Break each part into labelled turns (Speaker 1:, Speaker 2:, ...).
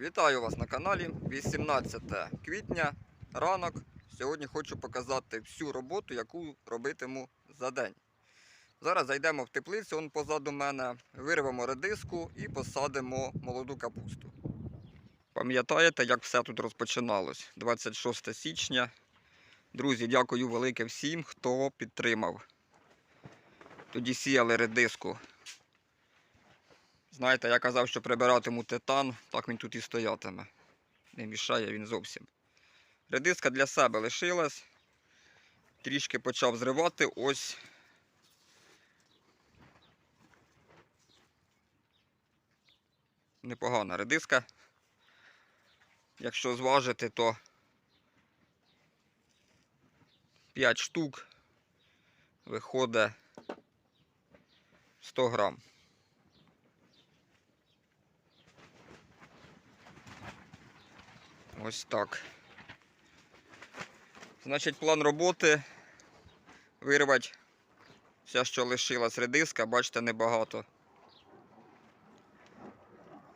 Speaker 1: Вітаю вас на каналі 18 квітня, ранок. Сьогодні хочу показати всю роботу, яку робитиму за день. Зараз зайдемо в теплицю, он позаду мене, вирвемо редиску і посадимо молоду капусту. Пам'ятаєте, як все тут розпочиналось? 26 січня. Друзі, дякую велике всім, хто підтримав. Тоді сіяли редиску. Знаєте, я казав, що прибиратиму титан, так він тут і стоятиме. Не мішає він зовсім. Редиска для себе лишилась. Трішки почав зривати. Ось. Непогана редиска. Якщо зважити, то 5 штук виходить 100 грам. Ось так. Значить, план роботи вирвати все, що лишилась редиска, бачите, небагато.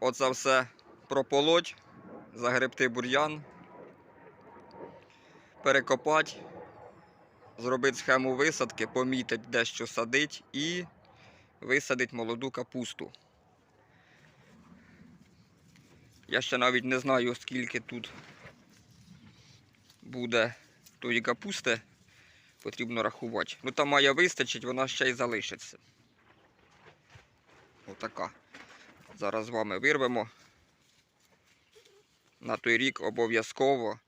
Speaker 1: Оце все прополоть, загребти бур'ян, перекопати, зробити схему висадки, помітити, де що садить і висадити молоду капусту. Я ще навіть не знаю, скільки тут буде тої капусти. Потрібно рахувати. Ну там має вистачить, вона ще й залишиться. Отака. Зараз з вами вирвемо. На той рік обов'язково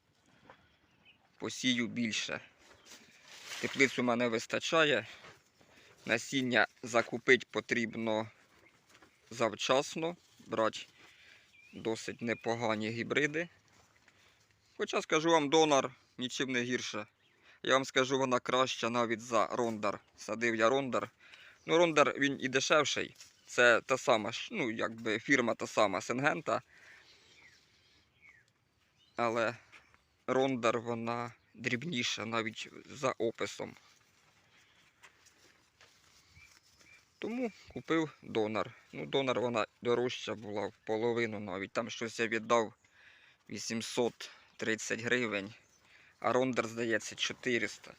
Speaker 1: посію більше. Теплиць у мене вистачає. Насіння закупити потрібно завчасно. Брати досить непогані гібриди. Хоча скажу вам, донор нічим не гірше. Я вам скажу, вона краща навіть за рондар. Садив я рондар. Ну, рондар він і дешевший. Це та сама, ну, якби фірма та сама Сенгента. Але рондар вона дрібніша навіть за описом. Тому купив донор. Ну, донор вона дорожча була в половину навіть. Там щось я віддав 830 гривень, а рондер, здається, 400.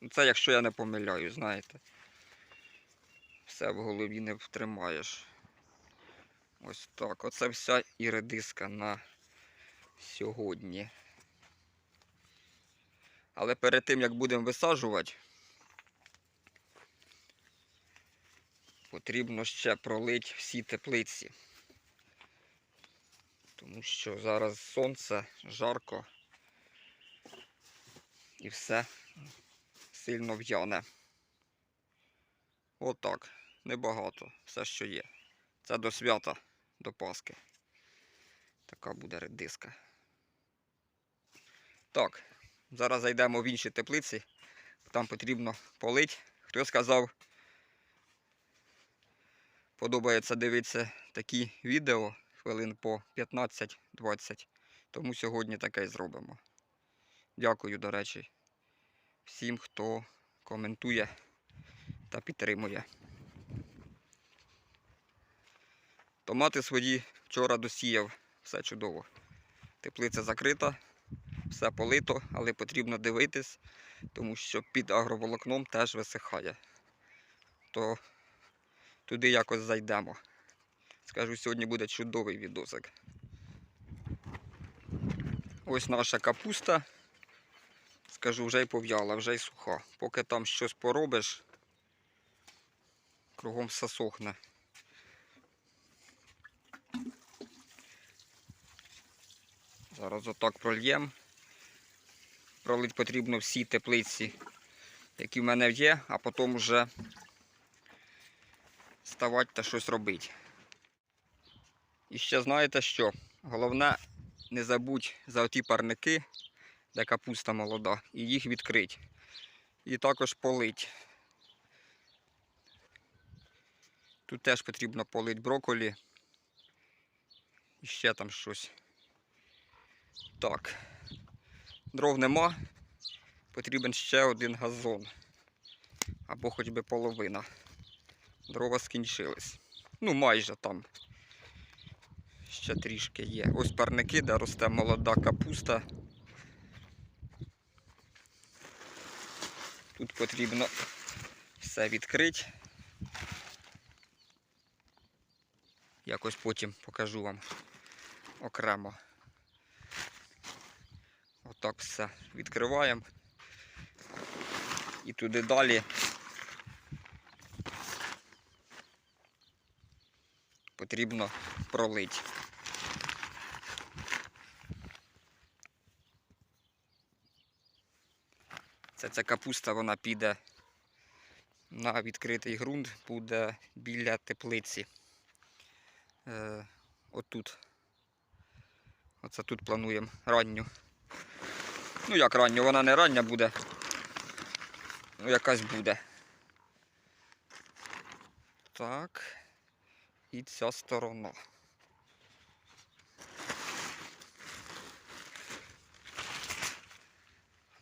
Speaker 1: Ну, Це якщо я не помиляю, знаєте. Все в голові не втримаєш. Ось так. Оце вся і редиска на сьогодні. Але перед тим як будемо висаджувати, потрібно ще пролити всі теплиці. Тому що зараз сонце, жарко і все сильно в'яне. Отак. Небагато. Все, що є. Це до свята, до Пасхи. Така буде редиска. Так, зараз зайдемо в інші теплиці. Там потрібно полити. Хто сказав, подобається дивитися такі відео хвилин по 15-20. Тому сьогодні таке й зробимо. Дякую, до речі, всім, хто коментує та підтримує. Томати свої вчора досіяв, все чудово. Теплиця закрита, все полито, але потрібно дивитись, тому що під агроволокном теж висихає. То туди якось зайдемо. Скажу, сьогодні буде чудовий відосик. Ось наша капуста. Скажу, вже й пов'яла, вже й суха. Поки там щось поробиш, кругом все сохне. Зараз отак прольємо. Пролити потрібно всі теплиці, які в мене є, а потім вже ставати та щось робити. І ще знаєте що? Головне, не забудь за оті парники, де капуста молода, і їх відкрити. І також полить. Тут теж потрібно полити брокколі. І ще там щось. Так. Дров нема. Потрібен ще один газон. Або хоч би половина. Дрова скінчились. Ну, майже там ще трішки є. Ось парники, де росте молода капуста. Тут потрібно все відкрити. Якось потім покажу вам окремо. Отак все відкриваємо. І туди далі потрібно пролити. Це ця капуста, вона піде на відкритий ґрунт, буде біля теплиці. Е, отут. Оце тут плануємо ранню. Ну як ранню, вона не рання буде. Ну якась буде. Так. І ця сторона.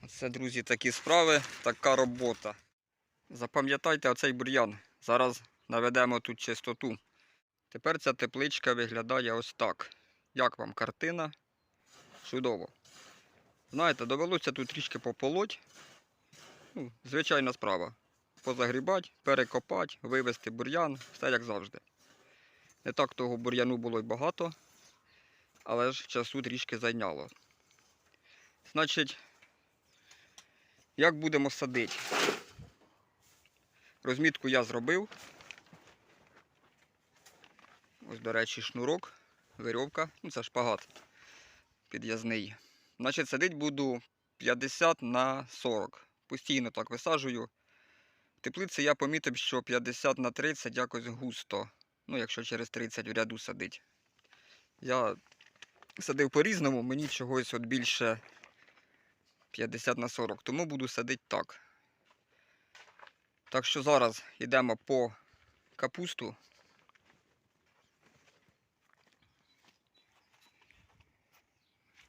Speaker 1: Це, друзі, такі справи, така робота. Запам'ятайте оцей бур'ян. Зараз наведемо тут чистоту. Тепер ця тепличка виглядає ось так. Як вам картина? Чудово. Знаєте, довелося тут трішки пополоть. Ну, звичайна справа. Позагрібати, перекопати, вивезти бур'ян, все як завжди. Не так того бур'яну було й багато, але ж часу трішки зайняло. Значить, як будемо садити? Розмітку я зробив. Ось, до речі, шнурок, вирьовка, ну це шпагат під'язний. Значить, садити буду 50 на 40. Постійно так висаджую. В теплиці я помітив, що 50 на 30 якось густо. Ну, якщо через 30 в ряду садить. Я садив по-різному, мені чогось от більше 50 на 40, тому буду садити так. Так що зараз йдемо по капусту.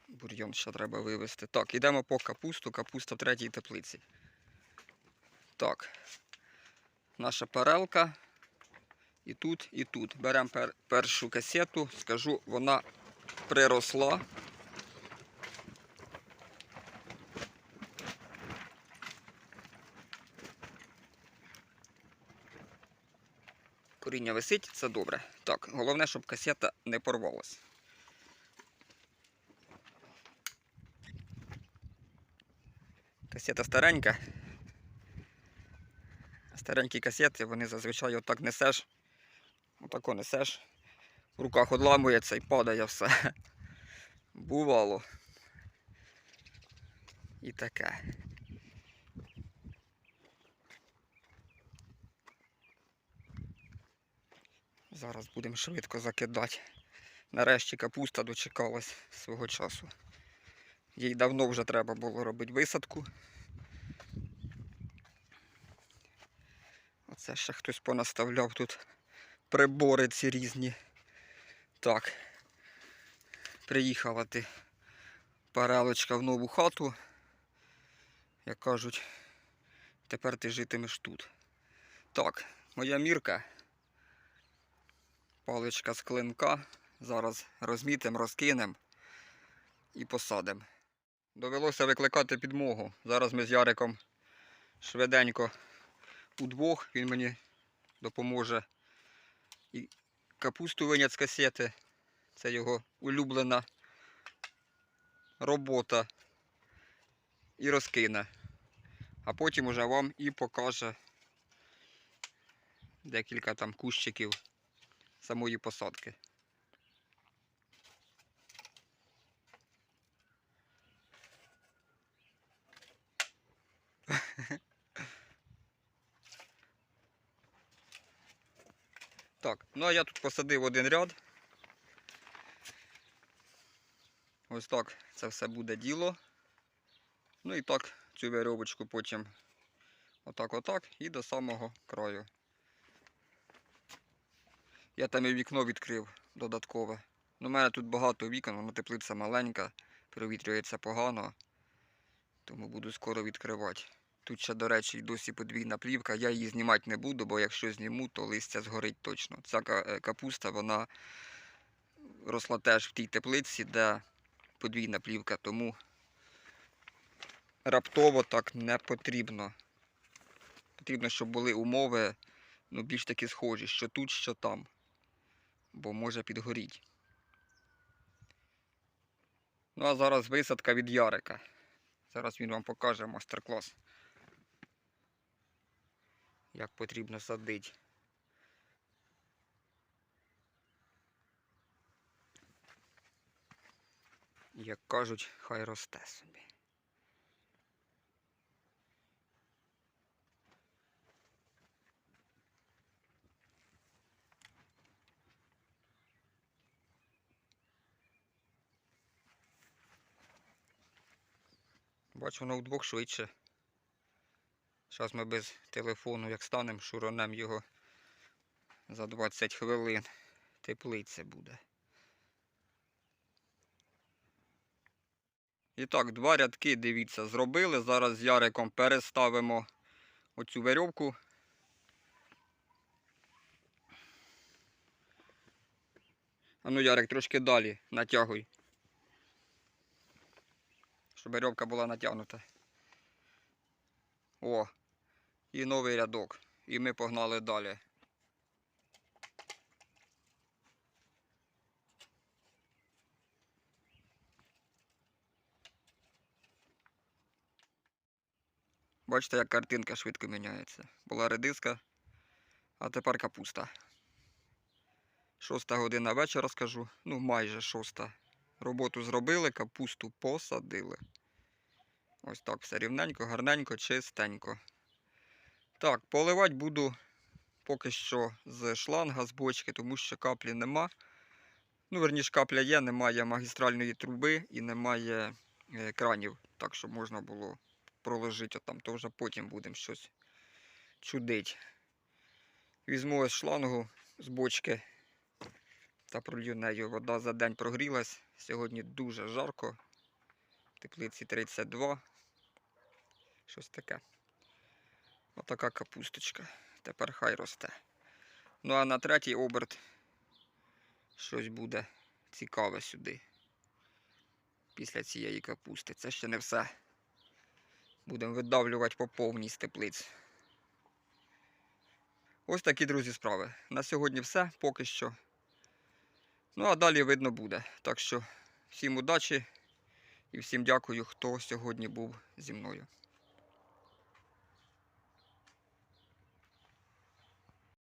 Speaker 1: Бур'йон ще треба вивезти. Так, йдемо по капусту, капуста в третій теплиці. Так, наша перелка. І тут, і тут. Беремо пер- першу касету, скажу, вона приросла. Коріння висить, це добре. Так, головне, щоб касета не порвалась. Касета старенька. Старенькі касети, вони зазвичай отак несеш. Отако несеш. В руках одламується і падає все. Бувало. І таке. Зараз будемо швидко закидати. Нарешті капуста дочекалась свого часу. Їй давно вже треба було робити висадку. Оце ще хтось понаставляв тут прибори ці різні. Так. Приїхала ти парелочка в нову хату. Як кажуть, тепер ти житимеш тут. Так, моя мірка. Паличка з клинка. Зараз розмітимо, розкинемо і посадимо. Довелося викликати підмогу. Зараз ми з Яриком швиденько удвох. Він мені допоможе і капусту винят з касети. Це його улюблена робота. І розкине. А потім уже вам і покаже декілька там кущиків самої посадки. Так, ну а я тут посадив один ряд. Ось так це все буде діло. Ну і так цю веревочку потім отак отак і до самого краю. Я там і вікно відкрив додаткове. Ну, у мене тут багато вікон, воно теплиця маленька, провітрюється погано, тому буду скоро відкривати. Тут ще, до речі, досі подвійна плівка. Я її знімати не буду, бо якщо зніму, то листя згорить точно. Ця е, капуста, вона росла теж в тій теплиці, де подвійна плівка, тому раптово так не потрібно. Потрібно, щоб були умови ну, більш таки схожі, що тут, що там. Бо може підгоріть. Ну а зараз висадка від Ярика. Зараз він вам покаже мастер-клас. Як потрібно садити. Як кажуть, хай росте собі. Бачу, воно швидше. Зараз ми без телефону, як станемо, шуронем його за 20 хвилин. Теплиця буде. І так, два рядки, дивіться, зробили. Зараз з Яриком переставимо оцю верьовку. А ну, Ярик, трошки далі натягуй. Щоб верьовка була натягнута. О, і новий рядок. І ми погнали далі. Бачите, як картинка швидко міняється. Була редиска, а тепер капуста. Шоста година вечора скажу. Ну, майже шоста. Роботу зробили, капусту посадили. Ось так все рівненько, гарненько, чистенько. Так, поливати буду поки що з шланга, з бочки, тому що каплі нема. Ну, верніше, капля є, немає магістральної труби і немає е, кранів, так щоб можна було проложити отам, то вже потім будемо щось чудити. Візьму ось шлангу з бочки та пролью нею. Вода за день прогрілась. Сьогодні дуже жарко. Теплиці 32. Щось таке. Отака капусточка. Тепер хай росте. Ну а на третій оберт щось буде цікаве сюди. Після цієї капусти. Це ще не все. Будемо видавлювати по повній з теплиць. Ось такі, друзі, справи. На сьогодні все поки що. Ну, а далі видно буде. Так що всім удачі і всім дякую, хто сьогодні був зі мною.